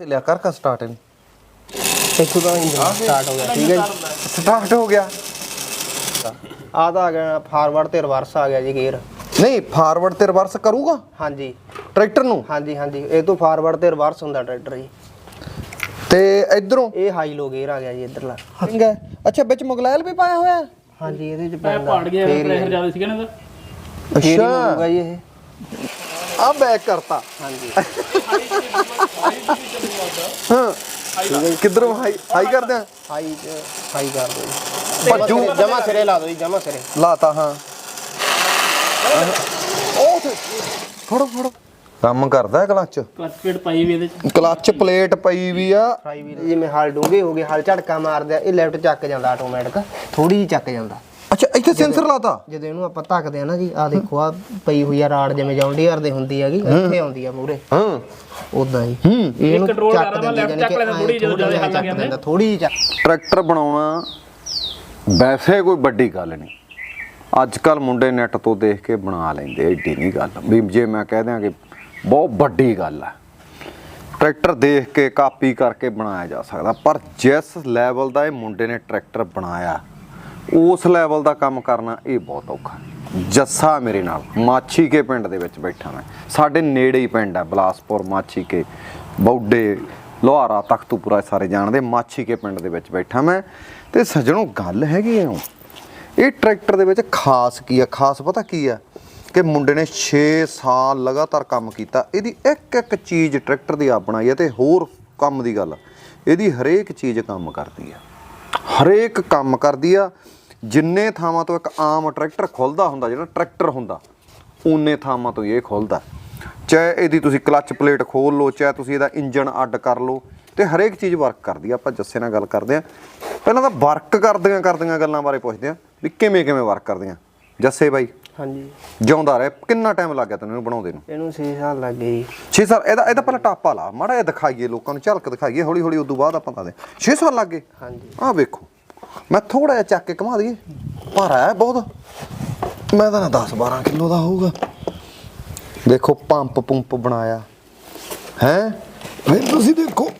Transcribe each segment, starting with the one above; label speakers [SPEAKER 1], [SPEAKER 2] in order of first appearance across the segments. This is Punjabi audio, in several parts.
[SPEAKER 1] से लिया कर का स्टार्ट है
[SPEAKER 2] ਇੱਥੋਂ ਦਾ ਇੰਜਨ ਸਟਾਰਟ ਹੋ ਗਿਆ ਠੀਕ ਹੈ ਜੀ
[SPEAKER 1] स्टार्ट हो गया
[SPEAKER 2] ਆ ਤਾਂ ਆ ਗਿਆ ਫਾਰਵਰਡ ਤੇ ਰਿਵਰਸ ਆ ਗਿਆ ਜੀ ਗੇਅਰ
[SPEAKER 1] नहीं फॉरवर्ड ते रिवर्स करूंगा
[SPEAKER 2] ਹਾਂਜੀ
[SPEAKER 1] ट्रैक्टर नु
[SPEAKER 2] ਹਾਂਜੀ ਹਾਂਜੀ ਇਹ ਤੋਂ ਫਾਰਵਰਡ ਤੇ ਰਿਵਰਸ ਹੁੰਦਾ ਟਰੈਕਟਰ ਜੀ
[SPEAKER 1] ਤੇ ਇਧਰੋਂ
[SPEAKER 2] ਇਹ ਹਾਈ ਲੋ ਗੇਅਰ ਆ ਗਿਆ ਜੀ ਇੱਧਰਲਾ
[SPEAKER 1] ਠੀਕ ਹੈ ਅੱਛਾ ਵਿੱਚ ਮੁਗਲੈਲ ਵੀ ਪਾਇਆ ਹੋਇਆ ਹੈ?
[SPEAKER 2] ਹਾਂਜੀ ਇਹਦੇ ਚ
[SPEAKER 3] ਪੈ
[SPEAKER 2] ਪੈਂਦਾ
[SPEAKER 3] ਪਾੜ ਗਿਆ
[SPEAKER 2] ਫੇਰ ਹੀ-
[SPEAKER 3] ਪ੍ਰੈਸ਼ਰ ਜ਼ਿਆਦਾ ਸੀਗਾ ਨਾ ਇਹਦਾ
[SPEAKER 2] ਫੇਰ ਹੀ
[SPEAKER 1] ਅੱਛਾ
[SPEAKER 2] ਹੋਊਗਾ ਜੀ ਇਹ
[SPEAKER 1] ਆ ਬੈਕ ਕਰਤਾ।
[SPEAKER 2] ਹਾਂਜੀ।
[SPEAKER 1] ਹਾਂ। ਕਿਧਰੋਂ ਹਾਈ ਹਾਈ ਕਰਦੇ ਆ?
[SPEAKER 2] ਹਾਈ ਚ ਹਾਈ ਕਰ
[SPEAKER 1] ਭੱਜੂ
[SPEAKER 2] ਜਮਾ ਸਿਰੇ ਲਾ ਦਿਓ ਜੀ ਜਮਾ ਸਿਰੇ।
[SPEAKER 1] ਲਾਤਾ ਹਾਂ। ਉਹ ਫੜੋ ਫੜੋ। ਕੰਮ ਕਰਦਾ ਹੈ ਕਲੱਚ?
[SPEAKER 3] ਕਲਚ ਪਲੇਟ ਪਾਈ ਵੀ ਇਹਦੇ ਚ।
[SPEAKER 1] ਕਲੱਚ ਪਲੇਟ ਪਈ ਵੀ ਆ।
[SPEAKER 2] ਜਿਵੇਂ ਹਲ ਡੂੰਘੇ ਹੋ ਗਏ ਹਲ ਝਟਕਾ ਮਾਰਦੇ ਆ ਇਹ ਲੈਫਟ ਚੱਕ ਜਾਂਦਾ ਆਟੋਮੈਟਿਕ ਥੋੜੀ ਜਿਹੀ ਚੱਕ ਜਾਂਦਾ।
[SPEAKER 1] ਇੱਥੇ ਸੈਂਸਰ ਲਾਤਾ।
[SPEAKER 2] ਜਦੋਂ ਇਹਨੂੰ ਆਪਾਂ ਧੱਕਦੇ ਆ ਨਾ ਜੀ ਆ ਦੇਖੋ ਆ ਪਈ ਹੋਈ ਆ ਰਾੜ ਜਿਵੇਂ ਜੌਂਡੀਅਰ ਦੇ ਹੁੰਦੀ ਹੈਗੀ ਇੱਥੇ ਆਉਂਦੀ ਆ ਮੂਰੇ
[SPEAKER 1] ਹਾਂ।
[SPEAKER 2] ਉਦਾਂ ਹੀ
[SPEAKER 1] ਹੂੰ।
[SPEAKER 2] ਇਹਨੂੰ ਦਿੰਦੀ
[SPEAKER 3] left
[SPEAKER 2] ਜਾਣੀ
[SPEAKER 3] ਚੱਕ ਲੈਂਦਾ, ਥੋੜ੍ਹੀ ਜਦੋਂ ਜ਼ਿਆਦਾ ਹੱਲ ਜਾਂਦਾ।
[SPEAKER 2] ਥੋੜੀ ਜਿਹੀ ਚੱਕ।
[SPEAKER 4] ਟਰੈਕਟਰ ਬਣਾਉਣਾ ਵੈਸੇ ਕੋਈ ਵੱਡੀ ਗੱਲ ਨਹੀਂ। ਅੱਜ ਕੱਲ ਮੁੰਡੇ ਨੈਟ ਤੋਂ ਦੇਖ ਕੇ ਬਣਾ ਲੈਂਦੇ ਏਡੀ ਨਹੀਂ ਗੱਲ। ਵੀ ਜੇ ਮੈਂ ਕਹਿ ਦਿਆਂ ਕਿ ਬਹੁਤ ਵੱਡੀ ਗੱਲ ਹੈ ਟਰੈਕਟਰ ਦੇਖ ਕੇ ਕਾਪੀ ਕਰਕੇ ਬਣਾਇਆ ਜਾ ਸਕਦਾ ਪਰ ਜਿਸ ਲੈਵਲ ਦਾ ਇਹ ਮੁੰਡੇ ਨੇ ਟਰੈਕਟਰ ਬਣਾਇਆ ਉਸ ਲੈਵਲ ਦਾ ਕੰਮ ਕਰਨਾ ਇਹ ਬਹੁਤ ਔਖਾ ਜੱਸਾ ਮੇਰੇ ਨਾਲ ਮਾਛੀ ਕੇ ਪਿੰਡ ਦੇ ਵਿੱਚ ਬੈਠਾ ਮੈਂ। ਸਾਡੇ ਨੇੜੇ ਹੀ ਪਿੰਡ ਹੈ, ਬਲਾਸਪੁਰ ਮਾਛੀ ਕੇ ਬੌਡੇ, ਲੋਹਾਰਾ, ਤਖਤੂਪੁਰਾ ਸਾਰੇ ਜਾਣਦੇ ਮਾਛੀ ਕੇ ਪਿੰਡ ਦੇ ਵਿੱਚ ਬੈਠਾ ਮੈਂ। ਤੇ ਸੱਜਣੋ, ਗੱਲ ਹੈਗੀ ਹੈ ਇਹ ਟਰੈਕਟਰ ਦੇ ਵਿੱਚ ਖਾਸ ਕੀ ਆ ਖਾਸ ਪਤਾ ਕੀ ਆ ਕਿ ਮੁੰਡੇ ਨੇ 6 ਸਾਲ ਲਗਾਤਾਰ ਕੰਮ ਕੀਤਾ। ਇਹਦੀ ਇੱਕ ਇੱਕ ਚੀਜ਼ ਟਰੈਕਟਰ ਦੀ ਆਪ ਬਣਾਈ ਹੈ ਤੇ ਹੋਰ ਕੰਮ ਦੀ ਗੱਲ। ਇਹਦੀ ਹਰੇਕ ਚੀਜ਼ ਕੰਮ ਕਰਦੀ ਆ ਹਰੇਕ ਕੰਮ ਕਰਦੀ ਆ। ਜਿੰਨੇ ਥਾਵਾਂ ਤੋਂ ਇੱਕ ਆਮ ਟਰੈਕਟਰ ਖੁੱਲਦਾ ਹੁੰਦਾ ਜਿਹੜਾ ਟਰੈਕਟਰ ਹੁੰਦਾ ਉਨੇ ਥਾਵਾਂ ਤੋਂ ਇਹ ਖੁੱਲਦਾ। ਚਾਹੇ ਇਹਦੀ ਤੁਸੀਂ ਕਲੱਚ ਪਲੇਟ ਖੋਲ ਲਓ ਚਾਹੇ ਤੁਸੀਂ ਇਹਦਾ ਇੰਜਨ ਅੱਡ ਕਰ ਲਓ ਤੇ ਹਰੇਕ ਚੀਜ਼ ਵਰਕ ਕਰਦੀ ਆ। ਆਪਾਂ ਜੱਸੇ ਨਾਲ ਗੱਲ ਕਰਦੇ ਆ। ਪਹਿਲਾਂ ਤਾਂ ਵਰਕ ਕਰਦੀਆਂ ਕਰਦੀਆਂ ਗੱਲਾਂ ਬਾਰੇ ਪੁੱਛਦੇ ਆ ਵੀ ਕਿਵੇਂ ਕਿਵੇਂ ਵਰਕ ਕਰਦੀਆਂ। ਜੱਸੇ ਬਾਈ
[SPEAKER 2] ਹਾਂਜੀ।
[SPEAKER 4] ਜਿਉਂਦਾ ਰਹੇ ਕਿੰਨਾ ਟਾਈਮ ਲੱਗ ਗਿਆ ਤੈਨੂੰ ਇਹਨੂੰ ਬਣਾਉਂਦੇ ਨੂੰ?
[SPEAKER 2] ਇਹਨੂੰ 6 ਸਾਲ ਲੱਗ ਗਏ ਜੀ।
[SPEAKER 4] 6 ਸਾਲ ਇਹਦਾ ਇਹਦਾ ਪਹਿਲਾਂ ਟਾਪਾ ਲਾ ਮਾੜਾ ਜਿਹਾ ਦਿਖਾਈਏ ਲੋਕਾਂ ਨੂੰ ਝਲਕ ਦਿਖਾਈਏ ਹੌਲੀ ਹੌਲੀ ਉਦੋਂ ਬਾਅਦ ਆਪਾਂ ਦੱਸਦੇ 6 ਸਾਲ ਲੱਗ ਗਏ?
[SPEAKER 2] ਹਾਂਜੀ।
[SPEAKER 4] ਆਹ ਵੇਖੋ। ਮੈਂ ਥੋੜਾ ਜਿਹਾ ਚੱਕ ਕੇ ਘੁਮਾ ਦਈਏ। ਭਾਰਾ ਹੈ ਬਹੁਤ। ਮੈਂ ਤਾਂ ਨਾ 10 12 ਕਿਲੋ ਦਾ ਹੋਊਗਾ। ਦੇਖੋ ਪੰਪ ਪੰਪ ਬਣਾਇਆ। ਹੈ? ਵੇ ਤੁਸੀਂ ਦੇਖੋ।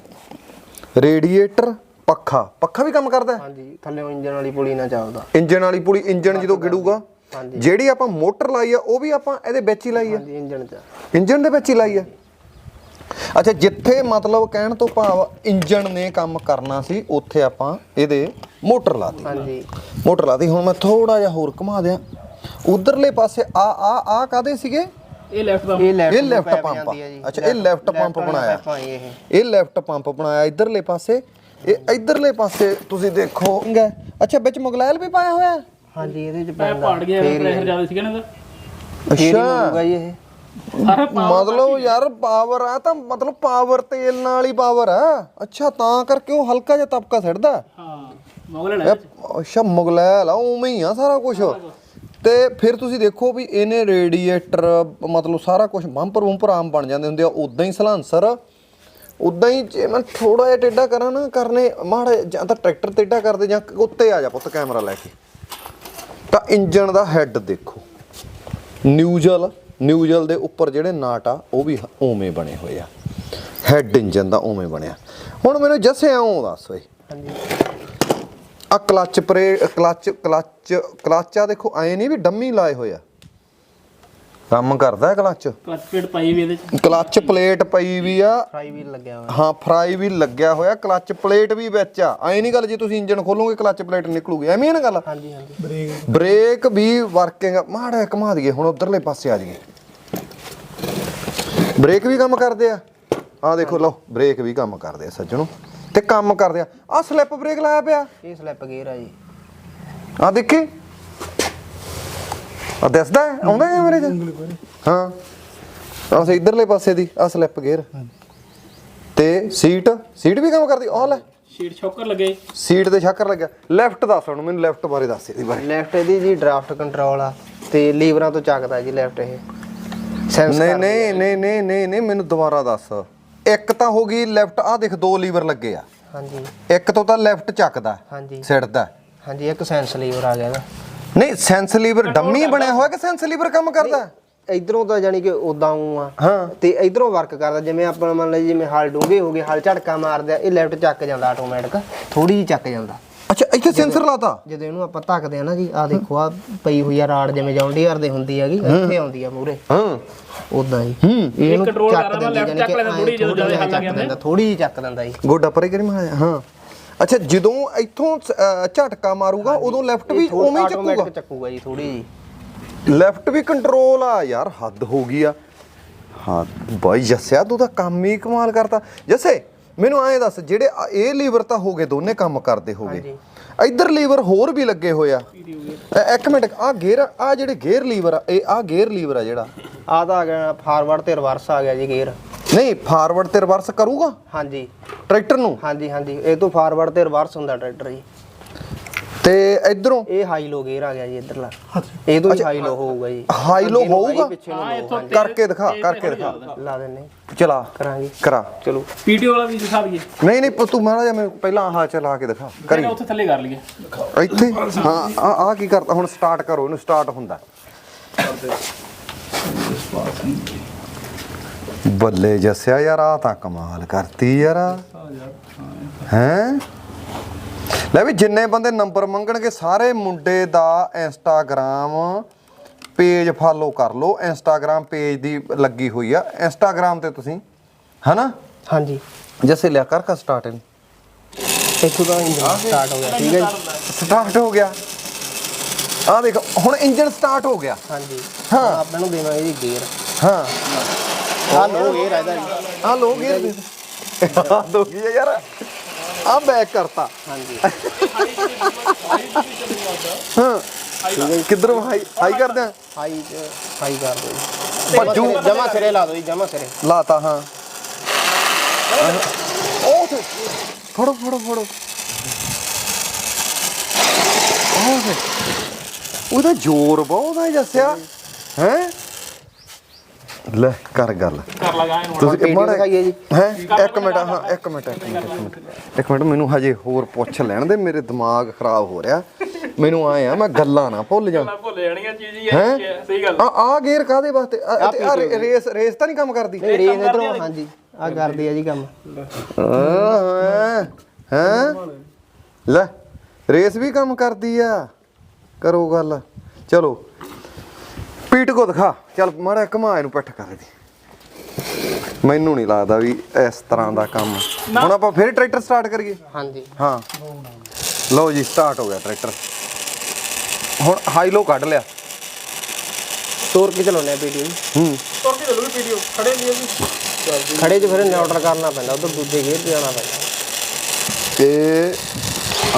[SPEAKER 4] ਰੇਡੀਏਟਰ ਪੱਖਾ। ਪੱਖਾ ਵੀ ਕੰਮ ਕਰਦਾ
[SPEAKER 2] ਹਾਂਜੀ ਥੱਲੇ ਇੰਜਨ ਵਾਲੀ ਪੁਲੀ ਨਾਲ ਚੱਲਦਾ।
[SPEAKER 4] ਇੰਜਨ ਵਾਲੀ ਪੁਲੀ ਇੰਜਨ ਜਦੋਂ ਗਿੜੂਗਾ
[SPEAKER 2] ਹਾਂਜੀ।
[SPEAKER 4] ਜਿਹੜੀ ਆਪਾਂ ਮੋਟਰ ਲਾਈ ਆ ਉਹ ਵੀ ਆਪਾਂ ਇਹਦੇ ਵਿੱਚ ਹੀ ਲਾਈ ਆ
[SPEAKER 2] ਹਾਂਜੀ ਇੰਜਨ ਚ।
[SPEAKER 4] ਇੰਜਨ ਦੇ ਵਿੱਚ ਹੀ ਲਾਈ ਆ ਅੱਛਾ ਜਿੱਥੇ ਮਤਲਬ ਕਹਿਣ ਤੋਂ ਭਾਵ ਇੰਜਨ ਨੇ ਕੰਮ ਕਰਨਾ ਸੀ ਉੱਥੇ ਆਪਾਂ ਇਹਦੇ ਮੋਟਰ ਲਾਤੀ।
[SPEAKER 2] ਹਾਂਜੀ।
[SPEAKER 4] ਮੋਟਰ ਲਾਤੀ। ਹੁਣ ਮੈਂ ਥੋੜਾ ਜਿਹਾ ਹੋਰ ਘੁਮਾ ਦਿਆਂ। ਉਧਰਲੇ ਪਾਸੇ ਆ ਆ ਆ ਕਾਦੇ ਸੀਗੇ?
[SPEAKER 3] ਇਹ ਲੈਫਟ ਦਾ
[SPEAKER 2] ਇਹ ਲੈਫਟ
[SPEAKER 4] ਇਹ ਲੈਫਟ ਪੰਪ ਆ। ਅੱਛਾ, ਇਹ ਲੈਫਟ ਪੰਪ ਬਣਾਇਆ।
[SPEAKER 2] ਇਹ।
[SPEAKER 4] ਇਹ ਲੈਫਟ ਪੰਪ ਬਣਾਇਆ ਇਧਰਲੇ ਪਾਸੇ। ਇਹ ਇਧਰਲੇ ਪਾਸੇ ਤੁਸੀਂ ਦੇਖੋ। ਅੱਛਾ ਵਿੱਚ ਮੁਗਲੈਲ ਵੀ ਪਾਇਆ ਹੋਇਆ? ਹੈ?
[SPEAKER 2] ਹਾਂਜੀ ਇਹਦੇ ਚ ਪੈਂਦਾ।
[SPEAKER 3] ਪਾੜ ਗਿਆ ਪ੍ਰੈਸ਼ਰ ਜ਼ਿਆਦਾ ਸੀਗਾ ਨਾ ਇਹਦਾ।
[SPEAKER 4] ਅੱਛਾ।
[SPEAKER 2] ਹੋਊਗਾ ਜੀ ਇਹ।
[SPEAKER 3] ਸਾਰਾ
[SPEAKER 4] ਮਤਲਬ ਯਾਰ ਪਾਵਰ ਆ ਤਾਂ ਮਤਲਬ ਪਾਵਰ ਤੇਲ ਨਾਲ ਹੀ ਪਾਵਰ ਆ। ਅੱਛਾ ਤਾਂ ਕਰਕੇ ਉਹ ਹਲਕਾ ਜਿਹਾ ਤਬਕਾ ਛੱਡਦਾ
[SPEAKER 3] ਹਾਂ ਮੋਗਲ ਲੈ
[SPEAKER 4] ਇਹ ਅੱਛਾ ਮੁਗਲੈਲ ਆ ਉਵੇਂ ਹੀ ਆ ਸਾਰਾ ਕੁਝ ਤੇ ਫਿਰ ਤੁਸੀਂ ਦੇਖੋ ਵੀ ਇਹਨੇ ਰੇਡੀਏਟਰ ਮਤਲਬ ਸਾਰਾ ਕੁਝ ਬੰਪਰ ਬੰਪਰ ਆਮ ਬਣ ਜਾਂਦੇ ਹੁੰਦੇ ਆ ਉਦਾਂ ਹੀ ਸਲਾਂਸਰ। ਉਦਾਂ ਹੀ ਜੇ ਮੈਂ ਥੋੜਾ ਜਿਹਾ ਟੇਢਾ ਕਰਾਂ ਨਾ ਕਰਨੇ ਮਾੜਾ ਜਿਹਾ- ਜਾਂ ਤਾਂ ਟਰੈਕਟਰ ਟੇਢਾ ਕਰਦੇ ਜਾਂ ਉੱਤੇ ਆ ਜਾ ਪੁੱਤ ਕੈਮਰਾ ਲੈ ਕੇ। ਤਾਂ ਇੰਜਨ ਦਾ ਹੈੱਡ ਦੇਖੋ। ਨਿਊਜ਼ਲ ਨਿਊਜ਼ਲ ਦੇ ਉੱਪਰ ਜਿਹੜੇ ਨਾਟ ਆ, ਉਹ ਵੀ ਉਵੇਂ ਬਣੇ ਹੋਏ ਆ। ਹੈੱਡ ਇੰਜਨ ਦਾ ਉਵੇਂ ਬਣਿਆ। ਹੁਣ ਮੈਨੂੰ ਜੱਸੇ ਆਉਂ ਦੱਸ ਓਏ ਆ ਕਲੱਚ ਪਰੇ ਕਲੱਚ ਕਲੱਚ ਕਲੱਚ ਆ ਦੇਖੋ, ਐ ਨਹੀਂ ਵੀ ਡੰਮੀ ਲਾਏ ਹੋਏ ਆ। ਕੰਮ ਕਰਦਾ ਹੈ ਕਲੱਚ?
[SPEAKER 3] ਕਲਚ ਪਲੇਟ ਪਾਈ ਵੀ ਇਹਦੇ ਚ।
[SPEAKER 4] ਕਲੱਚ ਪਲੇਟ ਪਈ ਵੀ ਆ।
[SPEAKER 2] ਫਰਾਈ ਵੀਲ ਲੱਗਿਆ ਹੋਇਆ।
[SPEAKER 4] ਹਾਂ ਫਰਾਈ ਵੀ ਲੱਗਿਆ ਹੋਇਆ। ਕਲੱਚ ਪਲੇਟ ਵੀ ਵਿੱਚ ਆ। ਐ ਨਹੀਂ ਗੱਲ ਜੇ ਤੁਸੀਂ ਇੰਜਨ ਖੋਲੋਗੇ ਕਲੱਚ ਪਲੇਟ ਨਿਕਲੂਗੀ। ਐਵੇਂ ਹੀ ਨਾ ਗੱਲ?
[SPEAKER 2] ਹਾਂਜੀ ਹਾਂਜੀ।
[SPEAKER 4] ਬ੍ਰੇਕ ਵੀ ਵਰਕਿੰਗ ਮਾੜਾ ਘੁਮਾ ਦਈਏ ਹੁਣ ਉਧਰਲੇ ਪਾਸੇ ਆ ਜਾਈਏ। ਬ੍ਰੇਕ ਵੀ ਕੰਮ ਕਰਦੇ ਆ। ਆ ਦੇਖੋ ਲਓ ਬ੍ਰੇਕ ਵੀ ਕੰਮ ਕਰਦੇ ਆ ਸੱਜਣੋ। ਤੇ ਕੰਮ ਕਰਦੇ ਆ। ਆ ਸਲਿੱਪ ਬ੍ਰੇਕ ਲਾਇਆ ਪਿਆ।
[SPEAKER 2] ਇਹ ਸਲਿੱਪ ਗੇਅਰ ਆ ਜੀ।
[SPEAKER 4] ਆ ਦੇਖੀ। ਆ ਦਿਸਦਾ ਹੈ? ਆਉਂਦਾ ਹੈ ਮੇਰੇ ਚ? ਹਾਂ। ਆ ਸੇ ਇਧਰਲੇ ਪਾਸੇ ਦੀ ਆ ਸਲਿੱਪ ਗੇਅਰ ਤੇ ਸੀਟ ਸੀਟ ਵੀ ਕੰਮ ਕਰਦੀ? ਆ ਲੈ।
[SPEAKER 3] ਸ਼ੀਟ ਛੋਕਰ ਲੱਗੇ।
[SPEAKER 4] ਸੀਟ ਤੇ ਸ਼ੱਕਰ ਲੱਗਿਆ। ਲੈਫਟ ਦੱਸ ਹੁਣ ਮੈਨੂੰ ਲੈਫਟ ਬਾਰੇ ਦੱਸ ਇਹਦੀ ਬਾਰੇ।
[SPEAKER 2] ਲੈਫਟ ਇਹਦੀ ਜੀ ਡਰਾਫਟ ਕੰਟਰੋਲ ਆ ਤੇ ਲੀਵਰਾਂ ਤੋਂ ਚੱਕਦਾ ਜੀ ਲੈਫਟ ਇਹ। ਸੈਂਸ
[SPEAKER 4] ਨਹੀਂ ਨਹੀਂ ਨਹੀਂ ਨਹੀਂ ਨਹੀਂ ਨਹੀਂ ਮੈਨੂੰ ਦੁਬਾਰਾ ਦੱਸ। ਇੱਕ ਤਾਂ ਹੋ ਗਈ ਲੈਫਟ ਆ ਦੇਖ ਦੋ ਲੀਵਰ ਲੱਗੇ ਆ।
[SPEAKER 2] ਹਾਂਜੀ।
[SPEAKER 4] ਇੱਕ ਤੋਂ ਤਾਂ ਲੈਫਟ ਚੱਕਦਾ
[SPEAKER 2] ਹਾਂਜੀ।
[SPEAKER 4] ਸਿੱਟਦਾ
[SPEAKER 2] ਹਾਂਜੀ ਇੱਕ ਸੈਂਸ ਲੀਵਰ ਆ ਗਿਆ ਇਹਦਾ
[SPEAKER 4] ਨਹੀਂ ਸੈਂਸ ਲੀਵਰ ਡੰਮੀ ਬਣਿਆ ਹੋਇਆ ਕਿ ਸੈਂਸ ਲੀਵਰ ਕੰਮ ਕਰਦਾ?
[SPEAKER 2] ਇਧਰੋਂ ਤਾਂ ਜਾਨੀ ਕਿ ਉਦਾਂ ਉਂ ਆ।
[SPEAKER 4] ਹਾਂ।
[SPEAKER 2] ਤੇ ਇਧਰੋਂ ਵਰਕ ਕਰਦਾ ਜਿਵੇਂ ਆਪਾਂ ਮੰਨ ਲਓ ਜਿਵੇਂ ਹਲ ਡੂੰਘੇ ਹੋ ਗਏ ਹਲ ਝਟਕਾ ਮਾਰਦੇ ਆ ਇਹ ਲੈਫਟ ਚੱਕ ਜਾਂਦਾ ਆਟੋਮੈਟਿਕ ਥੋੜੀ ਜਿਹੀ ਚੱਕ ਜਾਂਦਾ।
[SPEAKER 4] ਅੱਛਾ ਇੱਥੇ ਸੈਂਸਰ ਲਾਤਾ?
[SPEAKER 2] ਜਦੋਂ ਇਹਨੂੰ ਆਪਾਂ ਧੱਕਦੇ ਆ ਨਾ ਜੀ ਆ ਦੇਖੋ ਆ ਪਈ ਹੋਈ ਆ ਰਾੜ ਜਿਵੇਂ ਜੌਂਡੀਅਰ ਦੇ ਹੁੰਦੀ ਹੈਗੀ ਇੱਥੇ ਆਉਂਦੀ ਆ ਮੂਰੇ
[SPEAKER 4] ਹਾਂ।
[SPEAKER 2] ਉਦਾਂ ਜੀ। ਇਹਨੂੰ ਚੱਕ
[SPEAKER 3] ਕਰਦਾ,
[SPEAKER 2] ਜਾਨੀ
[SPEAKER 3] ਚੱਕ ਲੈਂਦਾ, ਥੋੜ੍ਹੀ ਜਦੋਂ ਜ਼ਿਆਦਾ ਹੱਲ
[SPEAKER 2] ਚੱਕ
[SPEAKER 3] ਜਾਂਦਾ।
[SPEAKER 2] ਦਿੰਦਾ। ਥੋੜੀ ਜਿਹੀ ਚੱਕ ਦਿੰਦਾ ਜੀ।
[SPEAKER 4] ਗੋਡਾ ਪਰੇ ਕਰੀ ਮਾਇਆ ਹਾਂ। ਅੱਛਾ ਜਦੋਂ ਇੱਥੋਂ ਝਟਕਾ ਮਾਰੂਗਾ ਉਦੋਂ ਲੈਫਟ ਵੀ ਉਵੇਂ ਹੀ ਚੱਕੂਗਾ?
[SPEAKER 2] ਆਟੋਮੈਟਿਕ ਚੱਕੂਗਾ ਜੀ ਥੋੜੀ ਜੀ।
[SPEAKER 4] ਲੈਫਟ ਵੀ ਕੰਟਰੋਲ ਆ ਯਾਰ ਹੱਦ ਹੋ ਗਈ ਆ। ਹਾਂ ਬਾਈ ਜੱਸਿਆ ਤੂੰ ਤਾਂ ਕੰਮ ਹੀ ਕਮਾਲ ਕਰਤਾ। ਜੱਸੇ ਮੈਨੂੰ ਐਂ ਦੱਸ ਜਿਹੜੇ ਆ- ਇਹ ਲੀਵਰ ਤਾਂ ਹੋ ਗਏ ਦੋਨੇ ਕੰਮ ਕਰਦੇ ਹੋ ਗਏ ਇੱਧਰ ਲੀਵਰ ਹੋਰ ਵੀ ਲੱਗੇ ਹੋਏ ਆ। ਅ- ਇੱਕ ਮਿੰਟ ਆ ਗੇਅਰ ਆ ਜਿਹੜੇ ਗੇਅਰ ਲੀਵਰ ਆ ਇਹ ਆ ਗੇਅਰ ਲੀਵਰ ਆ ਜਿਹੜਾ?
[SPEAKER 2] ਆ ਤਾਂ ਆ ਗਿਆ ਫਾਰਵਰਡ ਤੇ ਰਿਵਰਸ ਆ ਗਿਆ ਜੀ ਗੇਅਰ
[SPEAKER 4] ਨਹੀਂ ਫਾਰਵਰਡ ਤੇ ਰਿਵਰਸ ਕਰੂਗਾ?
[SPEAKER 2] ਹਾਂਜੀ।
[SPEAKER 4] ਟਰੈਕਟਰ ਨੂੰ?
[SPEAKER 2] ਹਾਂਜੀ ਹਾਂਜੀ। ਇਹ ਤੋਂ ਫਾਰਵਰਡ ਤੇ ਰਿਵਰਸ ਹੁੰਦਾ ਟਰੈਕਟਰ ਜੀ।
[SPEAKER 4] ਤੇ ਇਧਰੋਂ?
[SPEAKER 2] ਇਹ ਹਾਈ ਲੋ ਗੇਅਰ ਆ ਗਿਆ ਜੀ ਇਧਰਲਾ। ਇਹ ਤੋਂ ਹੀ ਹਾਈ ਲੋ ਹੋਊਗਾ ਜੀ।
[SPEAKER 4] ਹਾਈ ਲੋ ਹੋਊਗਾ। ਕਰਕੇ ਦਿਖਾ ਕਰਕੇ ਦਿਖਾ।
[SPEAKER 2] ਲਾ ਦਿੰਨੇ
[SPEAKER 4] ਚਲਾ।
[SPEAKER 2] ਕਰਾਂਗੇ।
[SPEAKER 4] ਕਰਾ।
[SPEAKER 2] ਚਲੋ।
[SPEAKER 3] ਪੀਟੀਓ ਵਾਲਾ ਵੀ ਦਿਖਾ ਦਈਏ।
[SPEAKER 4] ਨਹੀਂ ਨਹੀਂ ਤੂੰ ਮਾੜਾ ਜਿਹਾ ਮੈਨੂੰ ਪਹਿਲਾਂ ਆਹ ਚਲਾ ਕੇ ਦਿਖਾ। ਕਰੀ।
[SPEAKER 3] ਉੱਥੇ ਥੱਲੇ ਕਰ ਲਈਏ।
[SPEAKER 4] ਇੱਥੇ? ਹਾਂ ਆ ਆ ਕੀ ਕਰਤਾ ਹੁਣ ਸਟਾਰਟ ਕਰੋ ਇਹਨੂੰ ਸਟਾਰਟ ਹੁੰਦਾ। ਬੱਲੇ ਜੱਸਿਆ ਯਾਰ ਆ ਤਾਂ ਕਮਾਲ ਕਰਤੀ ਯਾਰ। ਹੈ? ਲੈ ਵੀ ਜਿੰਨੇ ਬੰਦੇ ਨੰਬਰ ਮੰਗਣਗੇ ਸਾਰੇ ਮੁੰਡੇ ਦਾ ਇੰਸਟਾਗ੍ਰਾਮ ਪੇਜ ਫਾਲੋ ਕਰ ਲਓ। ਇੰਸਟਾਗ੍ਰਾਮ ਪੇਜ ਦੀ ਲੱਗੀ ਹੋਈ ਆ। ਇੰਸਟਾਗ੍ਰਾਮ ਤੇ ਤੁਸੀਂ ਹਨਾ?
[SPEAKER 2] ਹਾਂਜੀ।
[SPEAKER 4] ਜੱਸੇ ਲਿਆ ਕਰ ਕਾ ਸਟਾਰਟ ਇਹਨੂੰ।
[SPEAKER 2] ਇੱਥੋਂ ਦਾ ਇੰਜਨ ਸਟਾਰਟ ਹੋ ਗਿਆ ਠੀਕ ਹੈ
[SPEAKER 4] ਸਟਾਰਟ ਹੋ ਗਿਆ। ਆ ਦੇਖ ਹੁਣ ਇੰਜਨ ਸਟਾਰਟ ਹੋ ਗਿਆ।
[SPEAKER 2] ਹਾਂਜੀ।
[SPEAKER 4] ਹਾਂ।
[SPEAKER 2] ਆਪਾਂ ਨੂੰ ਦੇਵਾਂਗੇ ਜੀ ਗੇਅਰ
[SPEAKER 4] ਹਾਂ।
[SPEAKER 2] ਆ ਲੋ ਗੇਅਰ ਇਹਦਾ ਜੀ।
[SPEAKER 4] ਆ ਲੋ ਗੇਅਰ ਦੇ ਆ ਦੋ ਕੀ ਹੈ ਯਾਰ। ਆ ਬੈਕ ਕਰਤਾ।
[SPEAKER 2] ਹਾਂਜੀ।
[SPEAKER 4] ਹਾਂ। ਕਿੱਧਰੋਂ ਹਾਈ ਹਾਈ ਕਰਦੇ ਆ?
[SPEAKER 2] ਹਾਈ ਹਾਈ ਕਰ ਦਿਓ ਜੀ
[SPEAKER 4] ਭੱਜੂ
[SPEAKER 2] ਜਮਾ ਸਿਰੇ ਲਾ ਦਿਓ ਜੀ ਜਮਾ ਸਿਰੇ।
[SPEAKER 4] ਲਾਤਾ ਹਾਂ। ਉਹ ਤੇ ਫੜੋ ਫੜੋ ਫੜੋ। ਉਹ ਤੇ ਉਹਦਾ ਜ਼ੋਰ ਬਹੁਤ ਹੈ ਜੱਸਿਆ ਹੈ? ਲੈ ਕਰ ਗੱਲ।
[SPEAKER 3] ਕਰ ਲਗਾ ਇਹਨੂੰ
[SPEAKER 4] ਤੁਸੀਂ
[SPEAKER 2] ਪੇਟੀ
[SPEAKER 4] ਮਾੜਾ
[SPEAKER 2] ਦਿਖਾਈਏ ਜੀ
[SPEAKER 4] ਹੈ ਇੱਕ ਮਿੰਟ ਹਾਂ ਇੱਕ ਮਿੰਟ ਇੱਕ ਮਿੰਟ ਇੱਕ ਮਿੰਟ। ਮੈਨੂੰ ਹਜੇ ਹੋਰ ਪੁੱਛ ਲੈਣ ਦੇ ਮੇਰੇ ਦਿਮਾਗ ਖਰਾਬ ਹੋ ਰਿਹਾ। ਮੈਨੂੰ ਆਏ ਆ ਮੈਂ ਗੱਲਾਂ ਨਾ ਭੁੱਲ ਜਾ
[SPEAKER 3] ਮੈਂ ਭੁੱਲ ਜਾਣੀਆਂ ਚੀਜ਼ ਹੀ
[SPEAKER 4] ਹੈਂ?
[SPEAKER 3] ਹੈ? ਸਹੀ ਗੱਲ।
[SPEAKER 4] ਆ ਆ ਗੇਅਰ ਕਾਦੇ ਵਾਸਤੇ? ਆ ਰੇਸ ਰੇਸ ਤਾਂ ਨਹੀਂ ਕੰਮ ਕਰਦੀ?
[SPEAKER 2] ਰੇਸ ਇਧਰੋਂ ਹਾਂਜੀ। ਆ ਕਰਦੀ ਆ ਜੀ ਕੰਮ।
[SPEAKER 4] ਹਾਂ ਹੈ? ਲੈ ਰੇਸ ਵੀ ਕੰਮ ਕਰਦੀ ਆ। ਕਰੋ ਗੱਲ। ਚਲੋ ਪੀਟ ਕੋ ਦਿਖਾ। ਚੱਲ ਮਾੜਾ ਘਮਾ ਇਹਨੂੰ ਪਿੱਠ ਕਰ ਦੇ। ਮੈਨੂੰ ਨਹੀਂ ਲੱਗਦਾ ਵੀ ਇਸ ਤਰ੍ਹਾਂ ਦਾ ਕੰਮ। ਹੁਣ ਆਪਾਂ ਫਿਰ ਟਰੈਕਟਰ ਸਟਾਰਟ ਕਰੀਏ?
[SPEAKER 2] ਹਾਂਜੀ।
[SPEAKER 4] ਹਾਂ। ਲਓ ਜੀ ਸਟਾਰਟ ਹੋ ਗਿਆ ਟਰੈਕਟਰ। ਹੁਣ ਹਾਈ ਲੋ ਕੱਢ ਲਿਆ।
[SPEAKER 2] ਤੋਰ ਕੇ ਚਲਾਉਣੇ ਪੀਟੀ
[SPEAKER 4] ਹੂੰ।
[SPEAKER 3] ਤੁਰ ਕੇ ਚੱਲੋ ਪੀਟੀਓ ਖੜੇ ਨਹੀਂ ਜੀ।
[SPEAKER 2] ਖੜੇ 'ਚ ਫਿਰ ਨਿਊਟਰਲ ਕਰਨਾ ਪੈਂਦਾ ਉਧਰ ਦੂਜੇ ਗੇਅਰ 'ਤੇ ਜਾਣਾ ਪੈਂਦਾ।
[SPEAKER 4] ਤੇ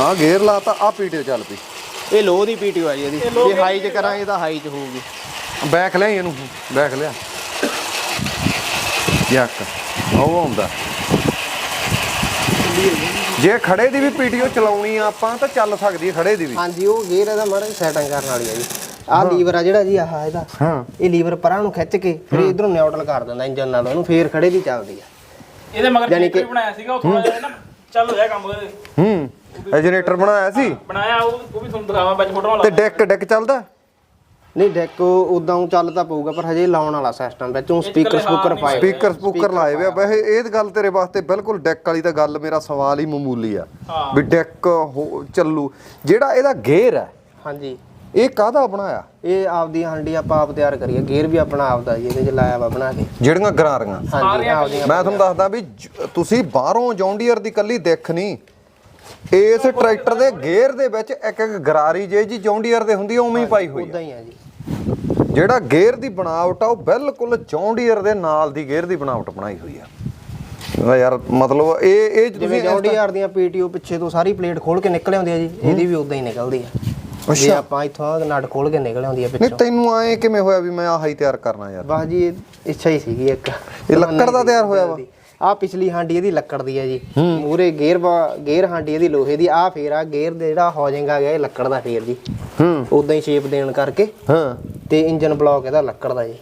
[SPEAKER 4] ਆ ਗੇਅਰ ਲਾਤਾ ਆ ਪੀਟੇ ਚੱਲ ਪਈ।
[SPEAKER 2] ਇਹ ਲੋ ਦੀ ਪੀਟੀ ਆ ਜੀ ਇਹਦੀ। ਜੇ ਹਾਈ 'ਚ ਕਰਾਂਗੇ ਤਾਂ ਹਾਈ 'ਚ ਹੋਊਗੀ।
[SPEAKER 4] ਬੈਕ ਲੈ ਇਹਨੂੰ ਬੈਕ ਲਿਆ। ਯਾਕ ਉਹ ਆਉਂਦਾ। ਜੇ ਖੜੇ ਦੀ ਵੀ ਪੀਟੀਓ ਚਲਾਉਣੀ ਆ ਆਪਾਂ ਤਾਂ ਚੱਲ ਸਕਦੀ ਹੈ ਖੜੇ ਦੀ ਵੀ।
[SPEAKER 2] ਹਾਂਜੀ ਉਹ ਗੇਅਰ ਇਹਦਾ ਮਾੜਾ ਸੈਟਿੰਗ ਕਰਨ ਵਾਲੀ ਆ ਜੀ। ਆਹ ਲੀਵਰ ਆ ਜਿਹੜਾ ਜੀ ਆਹ ਇਹਦਾ।
[SPEAKER 4] ਹਾਂ।
[SPEAKER 2] ਇਹ ਲੀਵਰ ਪਰਾਂ ਨੂੰ ਖਿੱਚ ਕੇ ਫਿਰ ਇਧਰੋਂ ਨਿਊਟਰਲ ਕਰ ਦਿੰਦਾ ਇੰਜਨ ਨਾਲ ਉਹਨੂੰ ਫੇਰ ਖੜੇ ਦੀ ਚੱਲਦੀ ਆ।
[SPEAKER 3] ਇਹਦੇ ਮਗਰ
[SPEAKER 2] ਯਾਨੀ ਕਿ-
[SPEAKER 3] ਬਣਾਇਆ ਸੀਗਾ ਉਹ ਥੋੜਾ ਜਿਹਾ ਨਾ ਚੱਲ ਰਿਹਾ ਕੰਮ ਉਹਦੇ।
[SPEAKER 4] ਹੂੰ ਜਨਰੇਟਰ ਬਣਾਇਆ ਸੀ।
[SPEAKER 3] ਬਣਾਇਆ ਉਹ ਉਹ ਵੀ ਤੁਹਾਨੂੰ ਦਿਖਾਵਾਂ ਵਿੱਚ ਫੋਟੋ
[SPEAKER 4] ਤੇ
[SPEAKER 3] ਵਾਲਾ
[SPEAKER 4] ਡੈਕ ਡੈਕ ਚੱਲਦਾ?
[SPEAKER 2] ਨਹੀਂ ਡੈਕ ਉਦਾਂ ਉਹ ਚੱਲ ਤਾਂ ਪਊਗਾ ਪਰ ਹਜੇ ਲਾਉਣ ਵਾਲਾ ਸਿਸਟਮ ਵਿੱਚ ਉਹ ਸਪੀਕਰ ਸਪੂਕਰ ਪਾਏ ਹੋਏ।
[SPEAKER 4] ਸਪੀਕਰ ਸਪੂਕਰ ਲਾਏ ਵੇ ਆ। ਵੈਸੇ ਇਹ ਗੱਲ ਤੇਰੇ ਵਾਸਤੇ ਬਿਲਕੁਲ ਡੈਕ ਵਾਲੀ ਤਾਂ ਗੱਲ ਮੇਰਾ ਸਵਾਲ ਹੀ ਮਾਮੂਲੀ ਆ।
[SPEAKER 3] ਹਾਂ।
[SPEAKER 4] ਵੀ ਡੈਕ ਹੋ- ਚੱਲੂ। ਜਿਹੜਾ ਇਹਦਾ ਗੇਅਰ ਹੈ
[SPEAKER 2] ਹਾਂਜੀ।
[SPEAKER 4] ਇਹ ਕਾਹਦਾ ਬਣਾਇਆ
[SPEAKER 2] ਇਹ ਆਪਦੀ ਹਾਂਡੀ ਆਪਾਂ ਆਪ ਤਿਆਰ ਕਰੀਏ ਗੇਅਰ ਵੀ ਆਪਣਾ ਆਪਦਾ ਜੀ ਇਹਦੇ 'ਚ ਲਾਇਆ ਵਾ ਬਣਾ ਕੇ।
[SPEAKER 4] ਜਿਹੜੀਆਂ ਗਰਾਰੀਆਂ।
[SPEAKER 2] ਹਾਂਜੀ ਆਪਦੀਆਂ
[SPEAKER 4] ਮੈਂ ਤੁਹਾਨੂੰ ਦੱਸਦਾ ਵੀ ਤੁਸੀਂ ਬਾਹਰੋਂ ਜੌਂਡੀਅਰ ਦੀ ਕੱਲੀ ਦਿੱਖ ਨਹੀਂ। ਇਸ ਟਰੈਕਟਰ ਦੇ ਗੇਅਰ ਦੇ ਵਿੱਚ ਇੱਕ ਇੱਕ ਗਰਾਰੀ ਜੇ ਜੀ ਜੌਂਡੀਅਰ ਦੇ ਹੁੰਦੀ ਉਵੇਂ ਹੀ ਪਾਈ ਹੋਈ
[SPEAKER 2] ਉਦਾਂ
[SPEAKER 4] ਆ
[SPEAKER 2] ਹੀ ਆ ਜੀ।
[SPEAKER 4] ਜਿਹੜਾ ਗੇਅਰ ਦੀ ਬਣਾਵਟ ਆ ਉਹ ਬਿਲਕੁਲ ਜੌਂਡੀਅਰ ਦੇ ਨਾਲ ਦੀ ਗੇਅਰ ਦੀ ਬਣਾਵਟ ਬਣਾਈ ਹੋਈ ਆ। ਉਹਦਾ ਯਾਰ ਮਤਲਬ ਇਹ ਇਹ
[SPEAKER 2] ਜਿਵੇਂ
[SPEAKER 4] ਤੁਸੀਂ
[SPEAKER 2] ਜੌਂਡੀਆਰ ਦੀਆਂ ਪੀਟੀਓ ਪਿੱਛੇ ਤੋਂ ਸਾਰੀ ਪਲੇਟ ਖੋਲ ਕੇ ਨਿਕਲ ਆਉਂਦੀ ਆ ਜੀ ਇਹਦੀ ਵੀ ਉਦਾਂ ਹੀ ਨਿਕਲਦੀ ਆ। ਜੇ। ਆਪਾਂ ਇੱਥੋਂ ਨਟ ਖੋਲ ਕੇ ਨਿਕਲ ਆਉਂਦੀ ਆ
[SPEAKER 4] ਨਹੀਂ
[SPEAKER 2] ਪਿੱਛੋਂ।
[SPEAKER 4] ਤੈਨੂੰ ਆਏ ਕਿਵੇਂ ਹੋਇਆ ਵੀ ਮੈਂ ਆਹ ਹੀ ਤਿਆਰ ਕਰਨਾ ਯਾਰ?
[SPEAKER 2] ਬਸ ਜੀ ਇੱਛਾ ਹੀ ਸੀਗੀ ਇੱਕ।
[SPEAKER 4] ਇਹ ਲੱਕੜ ਦਾ ਤਿਆਰ ਹੋਇਆ ਵਾ?
[SPEAKER 2] ਆ ਪਿਛਲੀ ਹਾਂਡੀ ਇਹਦੀ ਲੱਕੜ ਦੀ ਆ ਜੀ। ਮੂਰੇ ਗੇਅਰ ਗੇਅਰ ਹਾਂਡੀ ਇਹਦੀ ਲੋਹੇ ਦੀ ਆ ਫੇਰ ਆ ਗੇਅਰ ਦੇ ਜਿਹੜਾ ਹੌਜਿੰਗ ਆ ਗਿਆ ਇਹ ਲੱਕੜ ਦਾ ਫੇਰ ਜੀ।
[SPEAKER 4] ਹੂੰ।
[SPEAKER 2] ਉਦਾਂ ਹੀ ਸ਼ੇਪ ਦੇਣ ਕਰਕੇ।
[SPEAKER 4] ਹਾਂ।
[SPEAKER 2] ਤੇ ਇੰਜਨ ਬਲੌਕ ਇਹਦਾ ਲੱਕੜ ਦਾ ਜੀ।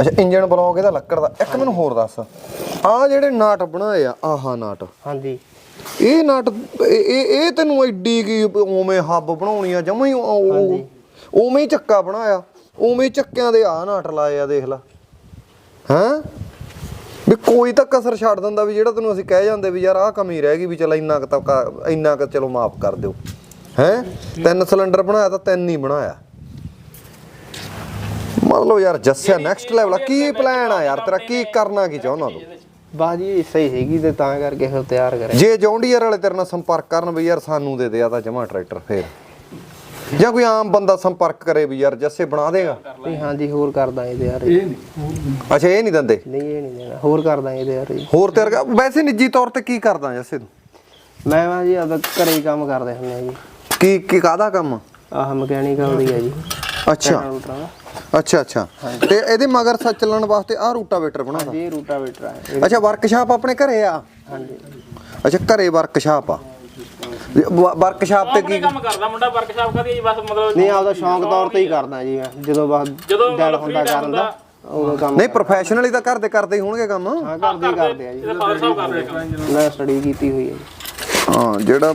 [SPEAKER 4] ਅੱਛਾ ਇੰਜਨ ਬਲੌਕ ਇਹਦਾ ਲੱਕੜ ਦਾ। ਇੱਕ ਮੈਨੂੰ ਹੋਰ ਦੱਸ। ਆ ਜਿਹੜੇ ਨਾਟ ਬਣਾਏ ਆ ਆਹਾ ਨਾਟ।
[SPEAKER 2] ਹਾਂਜੀ।
[SPEAKER 4] ਇਹ ਨਟ ਇਹ ਇਹ ਤੈਨੂੰ ਐਡੀ ਕੀ ਉਵੇਂ ਹੱਬ ਬਣਾਉਣੀ ਆ ਜਮਾਂ ਹੀ ਉਵੇਂ ਹੀ ਚੱਕਾ ਬਣਾਇਆ। ਉਵੇਂ ਹੀ ਚੱਕਿਆਂ ਦੇ ਆ ਨਾਟ ਲਾਏ ਆ ਦੇਖ ਲਾ। ਹੈਂ? ਵੀ ਕੋਈ ਤਾਂ ਕਸਰ ਛੱਡ ਦਿੰਦਾ ਵੀ ਜਿਹੜਾ ਤੈਨੂੰ ਅਸੀਂ ਕਹਿ ਜਾਂਦੇ ਵੀ ਯਾਰ ਆਹ ਕਮੀ ਰਹਿ ਗਈ ਵੀ ਚਲ ਇੰਨਾ ਕੁ ਤਾਂ ਇੰਨਾ ਕੁ ਚਲੋ ਮਾਫ ਕਰ ਦਿਓ। ਹੈਂ? ਤਿੰਨ ਸਿਲੰਡਰ ਬਣਾਇਆ ਤਾਂ ਤਿੰਨ ਹੀ ਬਣਾਇਆ। ਮਤਲਬ ਯਾਰ ਜੱਸਿਆ ਨੈਕਸਟ ਲੈਵਲ ਆ ਕੀ ਪਲਾਨ ਆ ਯਾਰ ਤੇਰਾ ਕੀ ਕਰਨਾ ਕੀ ਚਾਹੁੰਦਾ ਤੂੰ?
[SPEAKER 2] ਬਾਜੀ ਸਹੀ ਹੈਗੀ ਤੇ ਤਾਂ ਕਰਕੇ ਫਿਰ ਤਿਆਰ ਕਰਿਆ।
[SPEAKER 4] ਜੇ ਜੌਂਡੀਅਰ ਵਾਲੇ ਤੇਰੇ ਨਾਲ ਸੰਪਰਕ ਕਰਨ ਵੀ ਯਾਰ ਸਾਨੂੰ ਦੇ ਦੇ ਆ ਤਾਂ ਜਮਾ ਟਰੈਕਟਰ ਫੇਰ। ਜਾਂ ਕੋਈ ਆਮ ਬੰਦਾ ਸੰਪਰਕ ਕਰੇ ਵੀ ਯਾਰ ਜੱਸੇ ਬਣਾ ਦੇਗਾ?
[SPEAKER 2] ਨਹੀਂ ਹਾਂਜੀ ਹੋਰ ਕਰ ਦਾਂਗੇ ਤੇ ਯਾਰ
[SPEAKER 4] ਅੱਛਾ ਇਹ ਨਹੀਂ ਦਿੰਦੇ?
[SPEAKER 2] ਨਹੀਂ ਇਹ ਨਹੀਂ ਦੇਣਾ ਹੋਰ ਕਰ ਦਾਂਗੇ ਤੇ ਯਾਰ।
[SPEAKER 4] ਹੋਰ ਤੇਰੇ ਕੋਲ- ਵੈਸੇ ਨਿੱਜੀ ਤੌਰ ਤੇ ਕੀ ਕਰਦਾ ਜੱਸੇ ਤੂੰ?
[SPEAKER 2] ਮੈਂ ਵਾ ਜੀ ਆਪਦਾ ਘਰੇ ਹੀ ਕੰਮ ਕਰਦੇ ਹੁੰਦੇ ਆ ਜੀ।
[SPEAKER 4] ਕੀ ਕੀ ਕਾਦਾ ਕੰਮ?
[SPEAKER 2] ਆਹ ਮਕੈਨਿਕਲ ਦੀ ਹੈ ਜੀ।
[SPEAKER 4] ਅੱਛਾ।
[SPEAKER 2] ਦਾ
[SPEAKER 4] ਅੱਛਾ ਅੱਛਾ। ਤੇ ਇਹਦੇ ਮਗਰ ਸੱਚ ਚੱਲਣ ਵਾਸਤੇ ਆਹ ਰੂਟਾਵੇਟਰ ਬਣਾਉਂਦਾ
[SPEAKER 2] ਜੀ ਰੂਟਾਵੇਟਰ ਹੈ ਇਹ-
[SPEAKER 4] ਅੱਛਾ ਵਰਕਸ਼ਾਪ ਆਪਣੇ ਘਰੇ ਆ?
[SPEAKER 2] ਹਾਂਜੀ।
[SPEAKER 4] ਅੱਛਾ ਘਰੇ ਵਰਕਸ਼ਾਪ ਆ। ਵਰਕਸ਼ਾਪ ਤੇ ਕੀ
[SPEAKER 3] ਕੰਮ ਕਰਦਾ ਮੁੰਡਾ ਵਰਕਸ਼ਾਪ ਕਰਦੀ ਜੀ ਬਸ ਮਤਲਬ
[SPEAKER 2] ਨਹੀਂ ਆਪਦਾ ਸ਼ੌਂਕ ਤੌਰ ਤੇ ਹੀ ਕਰਦਾ ਜੀ। ਮੈਂ ਜਦੋਂ ਬਸ
[SPEAKER 3] ਜਦੋਂ
[SPEAKER 2] ਦਿਲ ਹੁੰਦਾ ਕਰਨ ਦਾ
[SPEAKER 4] ਨਹੀਂ ਪ੍ਰੋਫੈਸ਼ਨਲੀ ਤਾਂ ਕਰਦੇ ਕਰਦੇ ਹੀ ਹੋਣਗੇ ਕੰਮ।
[SPEAKER 2] ਹਾਂ ਕਰਦੇ ਕਰਦੇ ਆ ਜੀ।
[SPEAKER 3] ਇਹਦਾ ਫਾਦਰ ਸਾਹਿਬ ਕਰਦੇ ਕੰਮ।
[SPEAKER 2] ਮੈਂ ਸਟੱਡੀ ਕੀਤੀ ਹੋਈ ਹੈ ਜੀ।
[SPEAKER 4] ਹਾਂ ਜਿਹੜਾ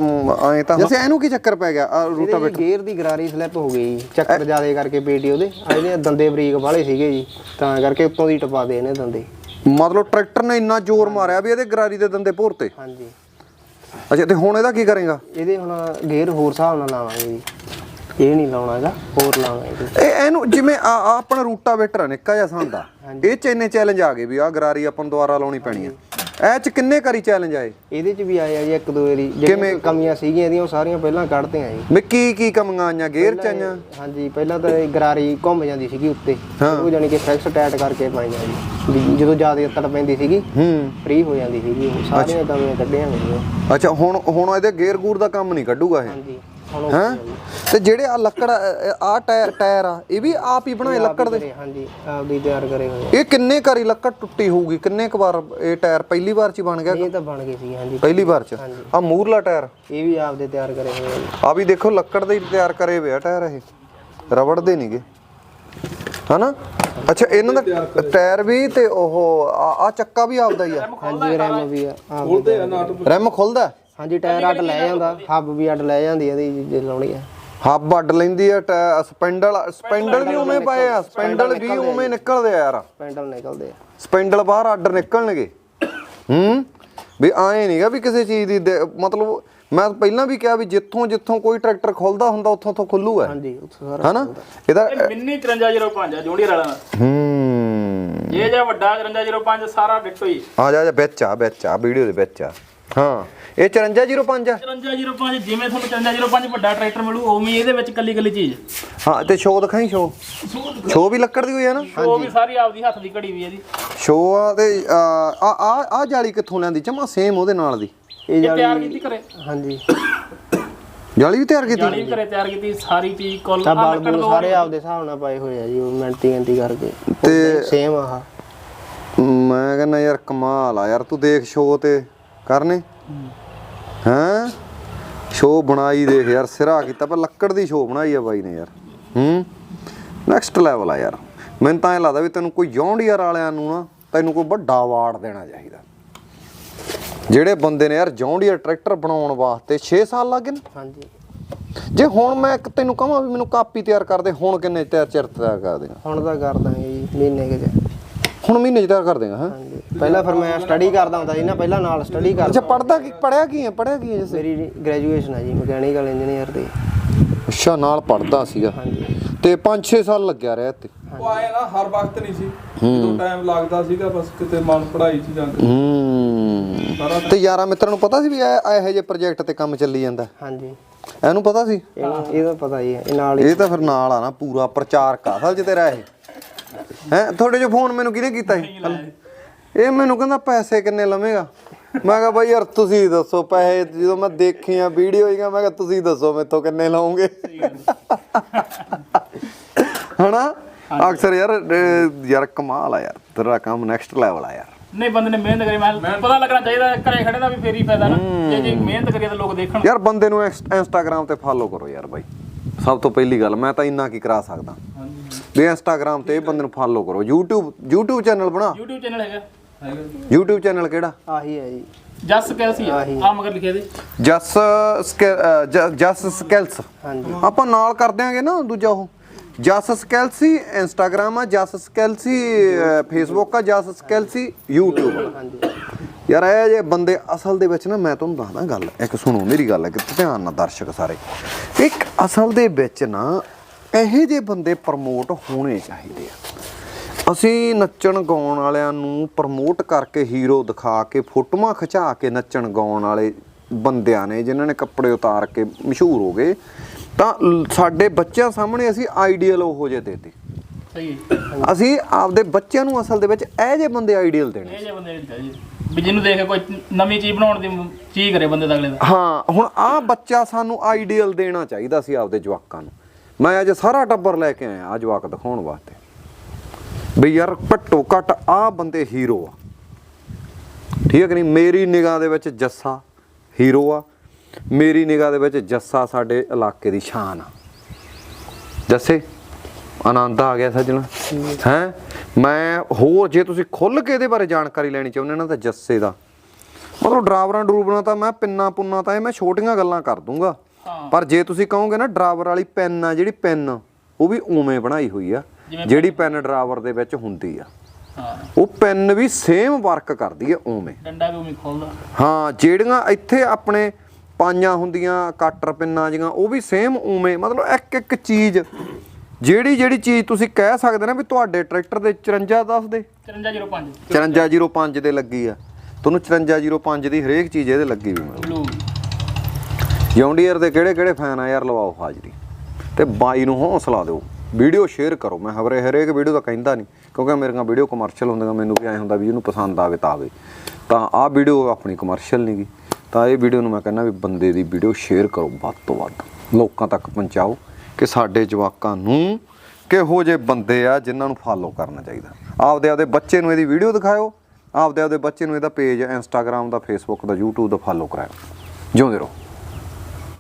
[SPEAKER 4] ਐ ਤਾਂ ਜੈਸੇ ਇਹਨੂੰ ਕੀ ਚੱਕਰ ਪੈ ਗਿਆ? ਆ ਰੂਟਾਵੇਟਰ
[SPEAKER 2] ਜੀ ਗੇਅਰ ਦੀ ਗਰਾਰੀ ਸਲਿੱਪ ਹੋ ਗਈ ਚੱਕਰ ਜ਼ਿਆਦੇ ਕਰਕੇ ਪੇਟੀ ਉਹਦੇ। ਆ ਇਹਦੇ ਦੰਦੇ ਬਰੀਕ ਵਾਲੇ ਸੀਗੇ ਜੀ ਤਾਂ ਕਰਕੇ ਉੱਤੋਂ ਦੀ ਟਪਾ ਦੇ ਇਹਨੇ ਦੰਦੇ।
[SPEAKER 4] ਮਤਲਬ ਟਰੈਕਟਰ ਨੇ ਇੰਨਾ ਜ਼ੋਰ ਮਾਰਿਆ ਵੀ ਇਹਦੇ ਗਰਾਰੀ ਦੇ ਦੰਦੇ ਭੋਰਤੇ
[SPEAKER 2] ਹਾਂਜੀ।
[SPEAKER 4] ਅੱਛਾ ਤੇ ਹੁਣ ਇਹਦਾ ਕੀ ਕਰੇਗਾ?
[SPEAKER 2] ਇਹਦੇ ਹੁਣ ਗੇਅਰ ਹੋਰ ਹਿਸਾਬ ਨਾਲ ਲਾਵਾਂਗੇ ਜੀ। ਇਹ ਨਹੀਂ ਲਾਉਣਾ ਹੈਗਾ ਹੋਰ ਲਾਵਾਂਗੇ
[SPEAKER 4] ਇਹ ਇਹਨੂੰ ਜਿਵੇਂ ਆ ਆ ਆਪਣਾ ਰੂਟਾਵੇਟਰ ਆ ਨਿੱਕਾ ਜਿਹਾ ਸੰਦਾ ਇਹ ਚ ਇੰਨੇ ਚੈਲੰਜ ਆ ਗਏ ਵੀ ਆ ਗਰਾਰੀ ਆਪਾਂ ਨੂੰ ਦੁਬਾਰਾ ਲਾਉਣੀ ਪੈਣੀ ਆ। ਇਹ ਚ ਕਿੰਨੇ ਕਰੀ ਚੈਲੰਜ ਆਏ?
[SPEAKER 2] ਇਹਦੇ ਚ ਵੀ ਆਇਆ ਜੀ ਇੱਕ ਦੋ ਵਾਰੀ ਜਿਹੜੀਆਂ ਕਮੀਆਂ ਸੀਗੀਆਂ ਇਹਦੀਆਂ ਉਹ ਸਾਰੀਆਂ ਪਹਿਲਾਂ ਕੱਢਤੀਆਂ ਜੀ।
[SPEAKER 4] ਵੀ ਕੀ ਕੀ ਕਮੀਆਂ ਆਈਆਂ ਗੇਅਰ ਚ ਆਈਆਂ?
[SPEAKER 2] ਹਾਂਜੀ ਪਹਿਲਾਂ ਤਾਂ ਇਹ ਗਰਾਰੀ ਘੁੰਮ ਜਾਂਦੀ ਸੀਗੀ ਉੱਤੇ। ਉਹ ਜਾਨੀ ਕਿ ਫਿਕਸ ਟਾਈਟ ਕਰਕੇ ਪਾਈਆਂ ਜੀ। ਜਦੋਂ ਜ਼ਿਆਦਾ ਅੱਤੜ ਪੈਂਦੀ ਸੀਗੀ
[SPEAKER 4] ਹੂੰ।
[SPEAKER 2] ਫ੍ਰੀ ਹੋ ਜਾਂਦੀ ਸੀਗੀ ਉਹ। ਸਾਰੀਆਂ ਕਮੀਆਂ ਕੱਢੀਆਂ ਗਈਆਂ
[SPEAKER 4] ਅੱਛਾ ਹੁਣ ਹੁਣ ਇਹਦੇ ਗੇਅਰ ਗੂਰ ਦਾ ਕੰਮ ਨਹੀਂ ਕੱਢੂਗਾ ਇਹ?
[SPEAKER 2] ਹਾਂਜੀ।
[SPEAKER 4] ਹੈਂ? ਤੇ ਜਿਹੜੇ ਆ ਲੱਕੜ ਆ ਟਾਇਰ ਟਾਇਰ ਆ ਇਹ ਵੀ ਆਪ ਹੀ ਬਣਾਏ ਲੱਕੜ ਦੇ?
[SPEAKER 2] ਹਾਂਜੀ ਆਪਦੀ ਤਿਆਰ ਕਰੇ ਹੋਏ।
[SPEAKER 4] ਇਹ ਕਿੰਨੇ ਕਾਰੀ ਲੱਕੜ ਟੁੱਟੀ ਹੋਊਗੀ? ਕਿੰਨੇ ਕੁ ਵਾਰ ਇਹ ਟਾਇਰ ਪਹਿਲੀ ਵਾਰ ਚ ਹੀ ਬਣ ਗਿਆ
[SPEAKER 2] ਇਹ ਤਾਂ ਬਣ ਗਏ ਸੀ ਹਾਂਜੀ।
[SPEAKER 4] ਪਹਿਲੀ ਵਾਰ ਚ? ਆ ਮੂਰਲਾ ਟਾਇਰ?
[SPEAKER 2] ਇਹ ਵੀ ਆਪਦੇ ਤਿਆਰ ਕਰੇ ਹੋਏ ਆ
[SPEAKER 4] ਵੀ ਦੇਖੋ ਲੱਕੜ ਦੇ ਹੀ ਤਿਆਰ ਕਰੇ ਹੋਏ ਆ ਟਾਇਰ ਇਹ। ਰਬੜ ਦੇ ਨਹੀਂਗੇ ਹਨਾ? ਅੱਛਾ ਇਹਨਾਂ ਦਾ ਟਾਇਰ ਵੀ ਤੇ ਉਹ ਆ ਚੱਕਾ ਵੀ ਆਪਦਾ ਹੀ ਆ।
[SPEAKER 2] ਹਾਂਜੀ ਰੈਮ ਵੀ ਆ ਆਪਦੇ
[SPEAKER 4] ਰਿਮ ਖੁੱਲਦਾ?
[SPEAKER 2] ਹਾਂਜੀ ਟਾਇਰ ਅੱਡ ਲੈ ਜਾਂਦਾ। ਹੱਬ ਵੀ ਅੱਡ ਲੈ ਜਾਂਦੀ ਇਹਦੀ ਜੀ ਜੇ ਲਾਉਣੀ ਆ।
[SPEAKER 4] ਹੱਬ ਅੱਡ ਲੈਂਦੀ ਆ ਟਾਇਰ ਸਪੈਂਡਲ ਸਪੈਂਡਲ ਵੀ ਉਵੇਂ ਪਏ ਆ ਸਪੈਂਡਲ ਵੀ ਉਵੇਂ ਨਿਕਲਦੇ ਆ ਯਾਰ।
[SPEAKER 2] ਪੈਂਡਲ ਨਿਕਲਦੇ ਆ।
[SPEAKER 4] ਸਪੈਂਡਲ ਬਾਹਰ ਆਰਡਰ ਨਿਕਲਣਗੇ। ਹੂੰ? ਵੀ ਆਏ ਨਹੀਂਗਾ ਵੀ ਕਿਸੇ ਚੀਜ਼ ਦੀ ਦੇ- ਮਤਲਬ ਮੈਂ ਪਹਿਲਾਂ ਵੀ ਕਿਹਾ ਵੀ ਜਿੱਥੋਂ ਜਿੱਥੋਂ ਕੋਈ ਟਰੈਕਟਰ ਖੁੱਲਦਾ ਹੁੰਦਾ ਉੱਥੋਂ ਉੱਥੋਂ ਖੁੱਲੂ ਹੈ।
[SPEAKER 2] ਹਾਂਜੀ ਉੱਥੇ ਸਾਰਾ
[SPEAKER 4] ਹਨਾ? ਇਹਦਾ
[SPEAKER 3] ਇਹ ਮਿੰਨੀ 5305 ਆ ਜੋੜੀਅਰ ਵਾਲਾ।
[SPEAKER 4] ਹੂੰ।
[SPEAKER 3] ਜੇ ਜੇ ਵੱਡਾ 5305 ਸਾਰਾ ਡਿੱਟੋ ਹੀ
[SPEAKER 4] ਆ ਜਾ ਜਾ ਵਿੱਚ ਆ ਵਿੱਚ ਆ ਵੀਡੀਓ ਦੇ ਵਿੱਚ ਆ। ਹਾਂ। ਇਹ 5405 ਆ।
[SPEAKER 3] 5305 ਜਿਵੇਂ ਤੁਹਾਨੂੰ 5305 ਵੱਡਾ ਟਰੈਕਟਰ ਮਿਲੂ ਉਵੇਂ ਹੀ ਇਹਦੇ ਵਿੱਚ ਕੱਲੀ ਕੱਲੀ ਚੀਜ਼।
[SPEAKER 4] ਹਾਂ ਤੇ ਸ਼ੋ ਦਿਖਾਈ ਸ਼ੋ ਸ਼ੋ ਵੀ ਲੱਕੜ ਦੀ ਹੋਈ ਆ ਨਾ?
[SPEAKER 3] ਉਹ ਵੀ ਸਾਰੀ ਆਪਦੀ ਹੱਥ ਦੀ ਘੜੀ ਵੀ ਇਹਦੀ
[SPEAKER 4] ਸ਼ੋ ਆ ਤੇ ਆ ਆ ਆ- ਜਾਲੀ ਕਿੱਥੋਂ ਲੈਂਦੀ ਜਮਾ ਸੇਮ ਉਹਦੇ ਨਾਲ ਦੀ।
[SPEAKER 2] ਇਹ
[SPEAKER 3] ਇਹ
[SPEAKER 2] ਜਾਲੀ
[SPEAKER 3] ਤਿਆਰ ਕੀਤੀ ਕਰੇ
[SPEAKER 2] ਹਾਂਜੀ।
[SPEAKER 4] ਜਾਲੀ ਵੀ ਤਿਆਰ ਕੀਤੀ?
[SPEAKER 3] ਜਾਲੀ ਵੀ ਘਰੇ ਤਿਆਰ ਕੀਤੀ ਸਾਰੀ ਚੀਜ਼ ਕੁੱਲ ਲੱਕੜ
[SPEAKER 2] ਸਾਰੇ ਆਪਦੇ ਹਿਸਾਬ ਨਾਲ ਪਾਏ ਹੋਏ ਆ ਜੀ ਉਹ ਮਿੰਟੀ ਗੰਤੀ ਕਰਕੇ।
[SPEAKER 4] ਤੇ-
[SPEAKER 2] ਸੇਮ ਆਹ।
[SPEAKER 4] ਮੈਂ ਕਹਿੰਦਾ ਯਾਰ ਕਮਾਲ ਆ ਯਾਰ ਤੂੰ ਦੇਖ ਸ਼ੋ ਤੇ ਕਰਨੇ। ਹੈਂ? ਸ਼ੋ ਬਣਾਈ ਦੇਖ ਯਾਰ ਸਿਰਾ ਕੀਤਾ ਪਰ ਲੱਕੜ ਦੀ ਸ਼ੋ ਬਣਾਈ ਆ ਬਾਈ ਨੇ ਯਾਰ। ਹੂੰ? ਨੈਕਸਟ ਲੈਵਲ ਆ ਯਾਰ। ਮੈਨੂੰ ਤਾਂ ਇਹ ਲੱਗਦਾ ਵੀ ਤੈਨੂੰ ਕੋਈ ਜੌਂਡੀਅਰ ਵਾਲਿਆਂ ਨੂੰ ਨਾ ਤੈਨੂੰ ਕੋਈ ਵੱਡਾ ਅਵਾਰਡ ਦੇਣਾ ਚਾਹੀਦਾ। ਜਿਹੜੇ ਬੰਦੇ ਨੇ ਯਾਰ ਜੌਂਡੀਅਰ ਟਰੈਕਟਰ ਬਣਾਉਣ ਵਾਸਤੇ 6 ਸਾਲ ਲੱਗੇ ਨੇ।
[SPEAKER 2] ਹਾਂਜੀ।
[SPEAKER 4] ਜੇ ਹੁਣ ਮੈਂ ਇੱਕ ਤੈਨੂੰ ਕਹਾਂ ਵੀ ਮੈਨੂੰ ਕਾਪੀ ਤਿਆਰ ਕਰ ਦੇ ਹੁਣ ਕਿੰਨੇ ਤਿਆਰ ਚਿਰ ਤਿਆਰ ਕਰ ਦੇਗਾ
[SPEAKER 2] ਹੁਣ ਤਾਂ ਕਰ ਦਾਂਗੇ ਜੀ ਮਹੀਨੇ ਕੁ
[SPEAKER 4] ਹੁਣ ਮਹੀਨੇ ਚ ਤਿਆਰ ਕਰ ਦੇਗਾ ਹਾਂ?
[SPEAKER 2] ਪਹਿਲਾਂ ਫਿਰ ਮੈਂ ਸਟੱਡੀ ਕਰਦਾ ਹੁੰਦਾ ਸੀ ਨਾ ਪਹਿਲਾਂ ਨਾਲ ਸਟੱਡੀ
[SPEAKER 4] ਅੱਛਾ
[SPEAKER 2] ਕਰਦਾ
[SPEAKER 4] ਪੜਦਾ ਕੀ ਪੜਿਆ ਕੀ ਹੈ ਪੜਿਆ ਕੀ ਹੈ ਜੈਸੇ?
[SPEAKER 2] ਮੇਰੀ ਗ੍ਰੈਜੂਏਸ਼ਨ ਹੈ ਜੀ ਮਕੈਨੀਕਲ ਇੰਜੀਨੀਅਰ ਦੀ।
[SPEAKER 4] ਅੱਛਾ ਨਾਲ ਪੜਦਾ ਸੀਗਾ।
[SPEAKER 2] ਹਾਂਜੀ।
[SPEAKER 4] ਤੇ 5-6 ਸਾਲ ਲੱਗਿਆ ਰਿਹਾ ਤੇ
[SPEAKER 5] ਉਹ ਆਏ ਨਾ ਹਰ ਵਕਤ ਨਹੀਂ ਸੀ। ਜਦੋਂ ਟਾਈਮ ਲੱਗਦਾ ਸੀਗਾ ਬਸ ਕਿਤੇ ਮਨ ਪੜਾਈ 'ਚ ਜਾਂਦਾ।
[SPEAKER 4] ਹੂੰ। ਤੇ ਯਾਰਾਂ ਮਿੱਤਰਾਂ ਨੂੰ ਪਤਾ ਸੀ ਵੀ ਇਹ ਇਹੋ ਜਿਹੇ ਪ੍ਰੋਜੈਕਟ ਤੇ ਕੰਮ ਚੱਲੀ ਜਾਂਦਾ?
[SPEAKER 2] ਹਾਂਜੀ।
[SPEAKER 4] ਇਹਨੂੰ ਪਤਾ ਸੀ?
[SPEAKER 2] ਇਹਨੂੰ ਇਹਦਾ ਪਤਾ ਹੀ ਹੈ ਇਹ ਨਾਲ ਹੀ
[SPEAKER 4] ਇਹ ਤਾਂ ਫਿਰ ਨਾਲ ਆ ਨਾ ਪੂਰਾ ਪ੍ਰਚਾਰਕ ਆ ਅਸਲ 'ਚ ਤੇਰਾ ਇਹ? ਹੈ? ਤੁਹਾਡੇ ਜੋ ਫੋਨ ਮੈਨੂੰ ਕਿਹਨੇ ਕੀਤਾ ਸੀ? ਇਹ ਮੈਨੂੰ ਕਹਿੰਦਾ ਪੈਸੇ ਕਿੰਨੇ ਲਵੇਂਗਾ? ਮੈਂ ਕਿਹਾ ਬਾਈ ਯਾਰ ਤੁਸੀਂ ਦੱਸੋ ਪੈਸੇ ਜਦੋਂ ਮੈਂ ਦੇਖੀਆਂ ਵੀਡੀਓ ਹੀਗਾ ਮੈਂ ਕਿਹਾ ਤੁਸੀਂ ਦੱਸੋ ਮੇਥੋਂ ਕਿੰਨੇ ਲਾਉਂਗੇ ਹਨਾ? ਅਕਸਰ ਯਾਰ ਯਾਰ ਕਮਾਲ ਆ ਯਾਰ ਤੇਰਾ ਕੰਮ ਨੈਕਸਟ ਲੈਵਲ ਆ ਯਾਰ।
[SPEAKER 3] ਨਹੀਂ ਬੰਦੇ ਨੇ ਮਿਹਨਤ ਕਰੀ ਮੈਂ ਪਤਾ ਲੱਗਣਾ ਚਾਹੀਦਾ ਘਰੇ ਖੜੇ ਦਾ ਵੀ ਫੇਰ ਫਾਇਦਾ ਨਾ। ਜੇ ਜੇ ਮਿਹਨਤ ਕਰੀਏ ਤਾਂ ਲੋਕ ਦੇਖਣ।
[SPEAKER 4] ਯਾਰ ਬੰਦੇ ਨੂੰ ਇੰਸਟਾਗ੍ਰam ਤੇ ਫਾਲੋ ਕਰੋ ਯਾਰ ਬਾਈ। ਸਭ ਤੋਂ ਪਹਿਲੀ ਗੱਲ ਮੈਂ ਤਾਂ ਇੰਨਾ ਕੀ ਕਰਾ ਸਕਦਾ। ਵੀ ਇੰਸਟਾਗ੍ਰam ਤੇ ਇਹ ਬੰਦੇ ਨੂੰ ਫਾਲੋ ਕਰੋ। YouTube YouTube ਚੈਨਲ ਬਣਾ।
[SPEAKER 3] YouTube ਚੈਨਲ ਹੈਗਾ।
[SPEAKER 4] YouTube ਚੈਨਲ ਕਿਹੜਾ?
[SPEAKER 2] ਆਹੀ ਹੈ ਜੀ।
[SPEAKER 3] ਜਸ ਕੈਲਸੀ ਆ। ਮਗਰ ਲਿਖਿਆ ਦੇ
[SPEAKER 4] ਜਸ ਜਸ ਸਕਿਲਸ।
[SPEAKER 2] ਹਾਂਜੀ।
[SPEAKER 4] ਆਪਾਂ ਨਾਲ ਕਰ ਦਿਆਂਗੇ ਨਾ ਦੂਜਾ ਉਹ। ਜਸ ਸਕੈਲਸੀ ਇੰਸਟਾਗ੍ਰਾਮ ਆ ਜਸ ਸਕੈਲਸੀ ਫੇਸਬੁੱਕ ਆ ਜਸ ਸਕੈਲਸੀ YouTube ਆ।
[SPEAKER 2] ਹਾਂਜੀ।
[SPEAKER 4] ਯਾਰ ਇਹ ਜੇ ਬੰਦੇ ਅਸਲ ਦੇ ਵਿੱਚ ਨਾ ਮੈਂ ਤੁਹਾਨੂੰ ਦੱਸਦਾ ਗੱਲ। ਇੱਕ ਸੁਣੋ ਮੇਰੀ ਗੱਲ ਕਿ ਧਿਆਨ ਨਾਲ ਦਰਸ਼ਕ ਸਾਰੇ। ਇੱਕ ਅਸਲ ਦੇ ਵਿੱਚ ਨਾ ਇਹੋ ਜਿਹੇ ਬੰਦੇ ਪ੍ਰਮੋਟ ਹੋਣੇ ਚਾਹੀਦੇ ਆ। ਅਸੀਂ ਨੱਚਣ ਗਾਉਣ ਵਾਲਿਆਂ ਨੂੰ ਪ੍ਰਮੋਟ ਕਰਕੇ ਹੀਰੋ ਦਿਖਾ ਕੇ ਫੋਟੋਆਂ ਖਿਚਾ ਕੇ ਨੱਚਣ ਗਾਉਣ ਵਾਲੇ ਬੰਦਿਆਂ ਨੇ ਜਿਨ੍ਹਾਂ ਨੇ ਕੱਪੜੇ ਉਤਾਰ ਕੇ ਮਸ਼ਹੂਰ ਹੋ ਗਏ ਤਾਂ ਸਾਡੇ ਬੱਚਿਆਂ ਸਾਹਮਣੇ ਅਸੀਂ ਆਈਡੀਅਲ ਉਹੋ ਜਿਹੇ ਦੇਤੇ।
[SPEAKER 3] ਸਹੀ
[SPEAKER 4] ਅਸੀਂ ਆਪਦੇ ਬੱਚਿਆਂ ਨੂੰ ਅਸਲ ਦੇ ਵਿੱਚ ਇਹੋ ਜਿਹੇ ਬੰਦੇ ਆਈਡੀਅਲ ਦੇਣੇ
[SPEAKER 3] ਇਹ ਜੇ ਬੰਦੇ ਵੀ ਜਿਹਨੂੰ ਦੇਖ ਕੇ ਕੋਈ ਨਵੀਂ ਚੀਜ਼ ਬਣਾਉਣ ਦੀ ਚੀਜ਼ ਕਰੇ ਬੰਦੇ ਦਾ ਅਗਲੇ ਦਾ।
[SPEAKER 4] ਹਾਂ, ਹੁਣ ਆਹ ਬੱਚਾ ਸਾਨੂੰ ਆਈਡੀਅਲ ਦੇਣਾ ਚਾਹੀਦਾ ਸੀ ਆਪਦੇ ਜਵਾਕਾਂ ਨੂੰ। ਮੈਂ ਅੱਜ ਸਾਰਾ ਟੱਬਰ ਲੈ ਕੇ ਆਇਆ ਆ ਜਵਾਕ ਦਿਖਾਉਣ ਵਾਸਤੇ। ਵੀ ਯਾਰ ਘੱਟੋ ਘੱਟ ਆਹ ਬੰਦੇ ਹੀਰੋ ਆ। ਠੀਕ ਹੈ ਕਿ ਨਹੀਂ? ਮੇਰੀ ਨਿਗਾਹ ਦੇ ਵਿੱਚ ਜੱਸਾ ਹੀਰੋ ਆ। ਮੇਰੀ ਨਿਗਾਹ ਦੇ ਵਿੱਚ ਜੱਸਾ ਸਾਡੇ ਇਲਾਕੇ ਦੀ ਸ਼ਾਨ ਆ। ਜੱਸੇ? ਆਨੰਦ ਆ ਗਿਆ ਸੱਜਣਾ। ਹੈ? ਮੈਂ ਹੋਰ ਜੇ ਤੁਸੀਂ ਖੁੱਲ ਕੇ ਇਹਦੇ ਬਾਰੇ ਜਾਣਕਾਰੀ ਲੈਣੀ ਚਾਹੁੰਦੇ ਨਾ ਤਾਂ ਜੱਸੇ ਦਾ। ਮਤਲਬ ਡਰਾਈਵਰਾਂ ਡਰੂਬਰਾਂ ਤਾਂ ਮੈਂ ਪਿੰਨਾ ਪੁੰਨਾ ਤਾਂ ਇਹ ਮੈਂ ਛੋਟੀਆਂ ਗੱਲਾਂ ਕਰ ਦੂੰਗਾ। ਪਰ ਜੇ ਤੁਸੀਂ ਕਹੋਗੇ ਨਾ ਡਰਾਈਵਰ ਵਾਲੀ ਪੈਨ ਆ ਜਿਹੜੀ ਪੈਨ ਉਹ ਵੀ ਉਵੇਂ ਬਣਾਈ ਹੋਈ ਆ ਜਿਹੜੀ ਪੈਨ ਡਰਾਈਵਰ ਦੇ ਵਿੱਚ ਹੁੰਦੀ ਆ। ਉਹ ਪੈਨ ਵੀ ਸੇਮ ਵਰਕ ਕਰਦੀ ਆ ਉਵੇਂ।
[SPEAKER 3] ਡੰਡਾ ਵੀ ਉਵੇਂ ਖੋਲਦਾ।
[SPEAKER 4] ਹਾਂ ਜਿਹੜੀਆਂ ਇੱਥੇ ਆਪਣੇ ਪਾਈਆਂ ਹੁੰਦੀਆਂ ਕੱਟਰ ਪਿੰਨਾਂ ਜੀਆਂ ਉਹ ਵੀ ਸੇਮ ਉਵੇਂ ਮਤਲਬ ਇੱਕ ਇੱਕ ਚੀਜ਼ ਜਿਹੜੀ ਜਿਹੜੀ ਚੀਜ਼ ਤੁਸੀਂ ਕਹਿ ਸਕਦੇ ਨਾ ਵੀ ਤੁਹਾਡੇ ਟਰੈਕਟਰ ਦੇ 54 ਦੱਸ ਦੇ।
[SPEAKER 3] 5405
[SPEAKER 4] 5405 ਦੇ ਲੱਗੀ ਆ। ਤੁਹਾਨੂੰ 5405 ਦੀ ਹਰੇਕ ਚੀਜ਼ ਇਹਦੇ ਲੱਗੀ ਵੀ ਮਿਲੂ। ਜੌਂਡੀਅਰ ਦੇ ਕਿਹੜੇ ਕਿਹੜੇ ਫੈਨ ਆ ਯਾਰ ਲਵਾਓ ਹਾਜ਼ਰੀ। ਤੇ ਬਾਈ ਨੂੰ ਹੌਸਲਾ ਦਿਓ। ਵੀਡੀਓ ਸ਼ੇਅਰ ਕਰੋ। ਮੈਂ ਹਵਰੇ ਹਰੇਕ ਵੀਡੀਓ ਦਾ ਕਹਿੰਦਾ ਨਹੀਂ ਕਿਉਂਕਿ ਮੇਰੀਆਂ ਵੀਡੀਓ ਕਮਰਸ਼ੀਅਲ ਹੁੰਦੀਆਂ ਮੈਨੂੰ ਵੀ ਐ ਹੁੰਦਾ ਵੀ ਇਹਨੂੰ ਪਸੰਦ ਆਵੇ ਤਾਂ ਆਵੇ। ਤਾਂ ਆਹ ਵੀਡੀਓ ਆਪਣੀ ਕਮਰਸ਼ੀਅਲ ਨਹੀਂਗੀ ਤਾਂ ਇਹ ਵੀਡੀਓ ਨੂੰ ਮੈਂ ਕਹਿੰਦਾ ਵੀ ਬੰਦੇ ਦੀ ਵੀਡੀਓ ਸ਼ੇਅਰ ਕਰੋ ਵੱਧ ਤੋਂ ਵੱਧ। ਲੋਕਾਂ ਤੱਕ ਪਹੁੰਚਾਓ। ਕਿ ਸਾਡੇ ਜਵਾਕਾਂ ਨੂੰ ਕਿਹੋ ਜਿਹੇ ਬੰਦੇ ਆ ਜਿਨ੍ਹਾਂ ਨੂੰ ਫਾਲੋ ਕਰਨਾ ਚਾਹੀਦਾ। ਆਪਦੇ ਆਪਦੇ ਬੱਚੇ ਨੂੰ ਇਹਦੀ ਵੀਡੀਓ ਦਿਖਾਓ ਆਪਦੇ ਆਪਦੇ ਬੱਚੇ ਨੂੰ ਇਹਦਾ ਪੇਜ ਇੰਸਟਾਗ੍ਰam ਦਾ ਫੇਸਬੁੱਕ ਦਾ, YouTube ਦਾ ਫਾਲੋ ਕਰਾਓ ਜਿਉਂਦੇ ਰਹੋ।